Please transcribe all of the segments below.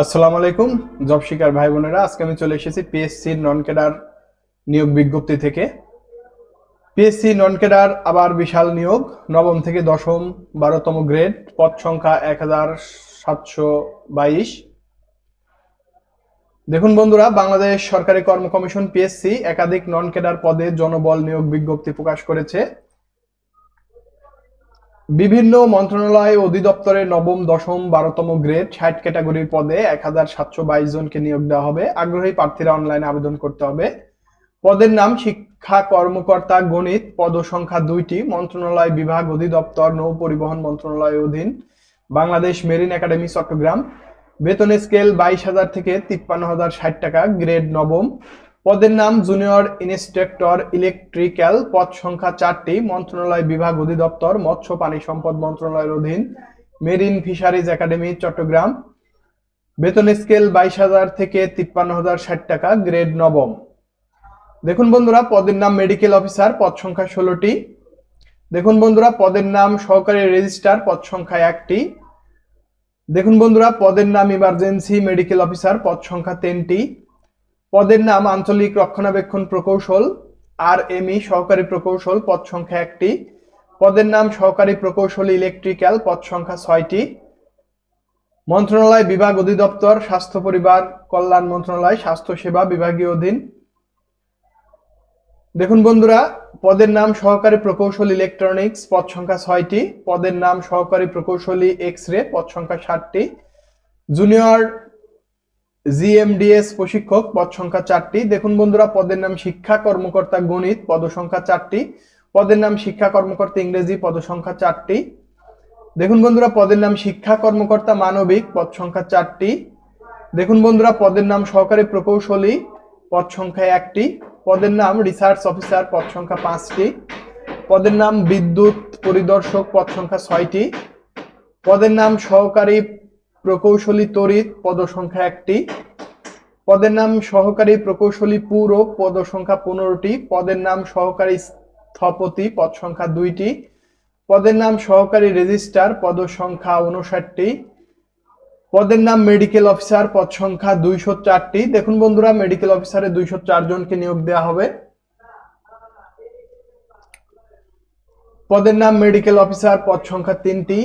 আসসালামু আলাইকুম, জব শিকার ভাই বোনেরা। আজকে আমি চলে এসেছি পিএসসি নন ক্যাডার নিয়োগ বিজ্ঞপ্তি থেকে। পিএসসি নন ক্যাডার আবার বিশাল নিয়োগ, নবম থেকে দশম, বারোতম গ্রেড পদ সংখ্যা এক হাজার সাতশো বাইশ। দেখুন বন্ধুরা, বাংলাদেশ সরকারি কর্ম কমিশন পিএসসি একাধিক নন ক্যাডার পদে জনবল নিয়োগ বিজ্ঞপ্তি প্রকাশ করেছে। বিভিন্ন মন্ত্রণালয় অধিদপ্তরে নবম, দশম, বারোতম গ্রেড ষাট ক্যাটাগরির পদে এক হাজার সাতশো বাইশ জনকে নিয়োগ দেওয়া হবে। আগ্রহী প্রার্থীরা অনলাইনে আবেদন করতে হবে। পদের নাম শিক্ষা কর্মকর্তা, গণিত পদ সংখ্যা দুইটি, মন্ত্রণালয় বিভাগ, অধিদপ্তর, নৌ পরিবহন মন্ত্রণালয় অধীন, বাংলাদেশ মেরিন একাডেমি, চট্টগ্রাম। বেতনের স্কেল বাইশ হাজার থেকে তিপ্পান্ন হাজার ষাট টাকা, গ্রেড নবম। পদের নাম জুনিয়র ইনস্ট্রাক্টর ইলেকট্রিক্যাল, পদ সংখ্যা চারটি, মন্ত্রণালয় বিভাগ অধিদপ্তর, মৎস্য, পানি সম্পদ মন্ত্রণালয়ের অধীন, মেরিন ফিশারিজ একাডেমি, চট্টগ্রাম। বেতন স্কেল বাইশ হাজার থেকে তিপ্পান্ন হাজার ষাট টাকা, গ্রেড নবম। দেখুন বন্ধুরা, পদের নাম মেডিকেল অফিসার, পদ সংখ্যা ষোলোটি। দেখুন বন্ধুরা, পদের নাম সহকারী রেজিস্ট্রার, পদ সংখ্যা একটি। দেখুন বন্ধুরা, পদের নাম ইমার্জেন্সি মেডিকেল অফিসার, পদ সংখ্যা তিনটি। পদের নাম আঞ্চলিক রক্ষণাবেক্ষণ প্রকৌশল আর এমই সহকারী প্রকৌশল পদ সংখ্যা একটি। পদের নাম সহকারী প্রকৌশলী ইলেকট্রিক্যাল পদ সংখ্যা ছয়টি। মন্ত্রণালয় বিভাগ অধিদপ্তর, স্বাস্থ্য পরিবার, কল্যাণ মন্ত্রণালয়, স্বাস্থ্য সেবা বিভাগীয় অধীন। দেখুন বন্ধুরা, পদের নাম সহকারী প্রকৌশলী ইলেকট্রনিক্স পদ সংখ্যা ছয়টি। পদের নাম সহকারী প্রকৌশলী এক্স রে পদ সংখ্যা ষাটটি জুনিয়র জিএমডিএস প্রশিক্ষক, পদ সংখ্যা চারটি। দেখুন বন্ধুরা, পদের নাম শিক্ষা, কর্মকর্তা, গণিত, পদ সংখ্যা চারটি। পদের নাম শিক্ষা, কর্মকর্তা, ইংরেজি, পদ সংখ্যা চারটি। দেখুন বন্ধুরা, পদের নাম শিক্ষা, কর্মকর্তা, মানবিক, পদ সংখ্যা চারটি। দেখুন বন্ধুরা, পদের নাম সহকারী প্রকৌশলী, পদ সংখ্যা একটি। পদের নাম রিসার্চ অফিসার, পদ সংখ্যা পাঁচটি। পদের নাম বিদ্যুৎ পরিদর্শক, পদ সংখ্যা ছয়টি। পদের নাম সহকারী প্রকৌশলী, তড়িৎ, পদ সংখ্যা একটি। পদের নাম সহকারী প্রকৌশলী পুর পদ সংখ্যা পনেরোটি। পদের নাম সহকারী স্থপতি পদ সংখ্যা দুইটি। পদের নাম সহকারী রেজিস্ট্রার পদ সংখ্যা উনষাটটি পদের নাম মেডিকেল অফিসার পদ সংখ্যা দুইশো চারটি। দেখুন বন্ধুরা, মেডিকেল অফিসারে দুইশো চার জনকে নিয়োগ দেওয়া হবে। পদের নাম মেডিকেল অফিসার পদ সংখ্যা তিনটি।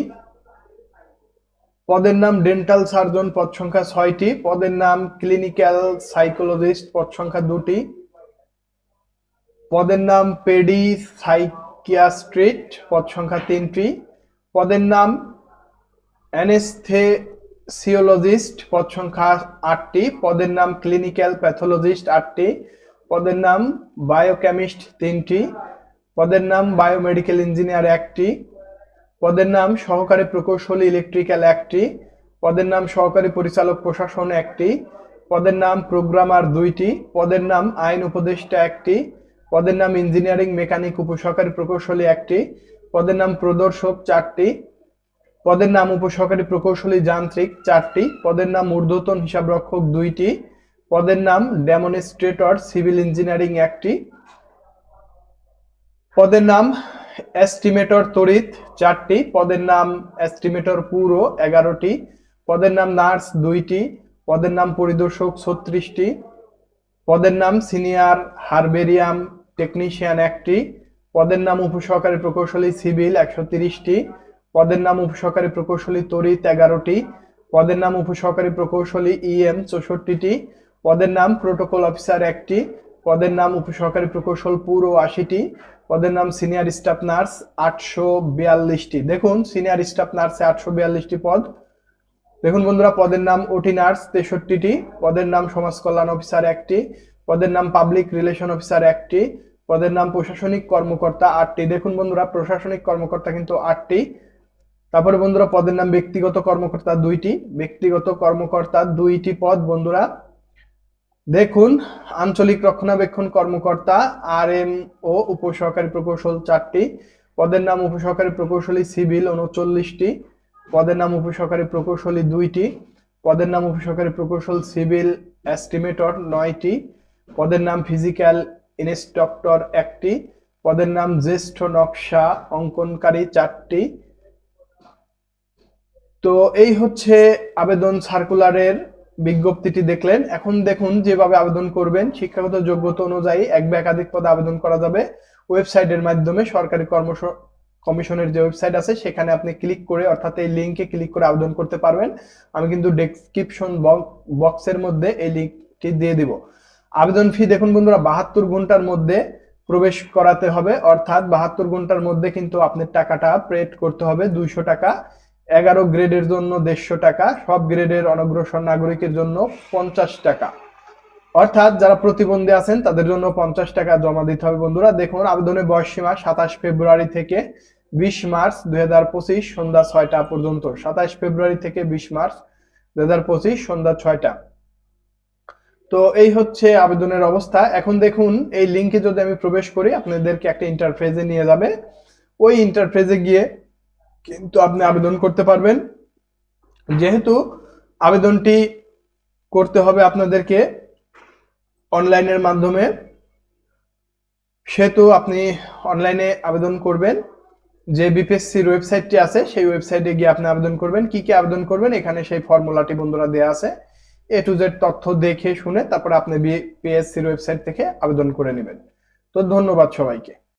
পদের নাম ডেন্টাল সার্জন পদ সংখ্যা ছয়টি। পদের নাম ক্লিনিক্যাল সাইকোলজিস্ট পদ সংখ্যা দুটি। পদের নাম পেডি সাইকিয়াস্ট্রিট পদ সংখ্যা তিনটি। পদের নাম অ্যানেস্থেসিওলজিস্ট পদ সংখ্যা আটটি। পদের নাম ক্লিনিক্যাল প্যাথোলজিস্ট আটটি। পদের নাম বায়োকেমিস্ট তিনটি। পদের নাম বায়োমেডিকেল ইঞ্জিনিয়ার একটি। পদের নাম সহকারী প্রকৌশলী ইলেকট্রিক্যাল একটি পদের নাম সহকারী পরিচালক প্রশাসন একটি পদের নাম প্রোগ্রামার দুইটি পদের নাম আইন উপদেষ্টা একটি পদের নাম ইঞ্জিনিয়ারিং মেকানিক উপসহকারী প্রকৌশলী একটি পদের নাম প্রদর্শক চারটি পদের নাম উপসহকারী প্রকৌশলী যান্ত্রিক চারটি পদের নাম ঊর্ধ্বতন হিসাবরক্ষক দুইটি পদের নাম ডেমনস্ট্রেটর সিভিল ইঞ্জিনিয়ারিং একটি পদের নাম এস্টিমেটর তড়িৎ চারটি। পদের নাম এস্টিমেটর পুরো এগারোটি। পদের নাম নার্স দুইটি। পদের নাম পরিদর্শক, ছত্রিশটি। পদের নাম সিনিয়র হারবেরিয়াম টেকনিশিয়ান একটি। পদের নাম উপসহকারী প্রকৌশলী সিভিল একশো তিরিশটি। পদের নাম উপসহকারী প্রকৌশলী তড়িৎ এগারোটি। পদের নাম উপসহকারী প্রকৌশলী ইএম চৌষট্টিটি। পদের নাম প্রোটোকল অফিসার একটি। পদের নাম উপসহকারী প্রকৌশল পুরো আশিটি, পদের নাম সিনিয়র স্টাফ নার্স আটশো বিয়াল্লিশটি। দেখুন, সিনিয়র স্টাফ নার্সে আটশো বিয়াল্লিশটি পদ। দেখুন বন্ধুরা, পদের নাম ওটি নার্স তেষট্টিটি, পদের নাম সমাজ কল্যাণ অফিসার একটি, পদের নাম পাবলিক রিলেশন অফিসার একটি, পদের নাম প্রশাসনিক কর্মকর্তা আটটি। দেখুন বন্ধুরা, প্রশাসনিক কর্মকর্তা কিন্তু আটটি। তারপরে বন্ধুরা, পদের নাম ব্যক্তিগত কর্মকর্তা দুইটি, ব্যক্তিগত কর্মকর্তা দুইটি পদ বন্ধুরা। দেখুন, আঞ্চলিক রক্ষণাবেক্ষণ কর্মকর্তা আর এম ও উপসহকারী প্রকৌশল চারটি, পদের নাম উপসহকারী প্রকৌশলী সিভিল উনচল্লিশটি, পদের নাম উপসহকারী প্রকৌশলী দুইটি, পদের নাম উপসহকারী প্রকৌশল সিভিল এস্টিমেটর নয়টি, পদের নাম ফিজিক্যাল ইনস্ট্রাক্টর একটি, পদের নাম জ্যেষ্ঠ নকশা অঙ্কনকারী চারটি। তো এই হচ্ছে আবেদন সার্কুলারের বিজ্ঞপ্তিটি দেখলেন। এখন দেখুন যেভাবে আবেদন করবেন, শিক্ষাগত যোগ্যতা অনুযায়ী এক বা একাধিক পদে আবেদন করা যাবে। ওয়েবসাইটের মাধ্যমে সরকারি কর্ম কমিশনের যে ওয়েবসাইট আছে, সেখানে আপনি ক্লিক করে, অর্থাৎ এই লিঙ্কে ক্লিক করে আবেদন করতে পারবেন। আমি কিন্তু ডেসক্রিপশন বক্সের মধ্যে এই লিঙ্কটি দিয়ে দিব। আবেদন ফি দেখুন বন্ধুরা, বাহাত্তর ঘণ্টার মধ্যে প্রবেশ করাতে হবে। অর্থাৎ বাহাত্তর ঘণ্টার মধ্যে কিন্তু আপনার টাকাটা পেড করতে হবে দুইশো টাকা। এগারো গ্রেডের জন্য দেড়শো টাকা, সব গ্রেডের অনগ্রসর নাগরিকের জন্য পঞ্চাশ টাকা। অর্থাৎ যারা প্রতিবন্ধী আছেন, তাদের জন্য পঞ্চাশ টাকা জমা দিতে হবে বন্ধুরা। দেখুন, আবেদনের বয়স সীমা সাতাশ ফেব্রুয়ারি থেকে বিশ মার্চ দুই হাজার পঁচিশ সন্ধ্যা ছয়টা পর্যন্ত। সাতাশ ফেব্রুয়ারি থেকে বিশ মার্চ দুই হাজার পঁচিশ সন্ধ্যা ছয়টা। তো এই হচ্ছে আবেদনের অবস্থা। এখন দেখুন, এই লিঙ্কে যদি আমি প্রবেশ করি, আপনাদেরকে একটা ইন্টারফেসে নিয়ে যাবে। ওই ইন্টারফেসে গিয়ে কিন্তু আপনি আবেদন করতে পারবেন। যেহেতু আবেদনটি করতে হবে আপনাদেরকে অনলাইনের মাধ্যমে, সেহেতু আপনি অনলাইনে আবেদন করবেন। যে বিপিএসসির ওয়েবসাইটটি আছে, সেই ওয়েবসাইটে গিয়ে আপনি আবেদন করবেন। কি কি আবেদন করবেন, এখানে সেই ফর্মুলাটি বন্ধুরা দেওয়া আছে। এ টু জেড তথ্য দেখে শুনে তারপর আপনি বিপিএসসির ওয়েবসাইট থেকে আবেদন করে নেবেন। তো ধন্যবাদ সবাইকে।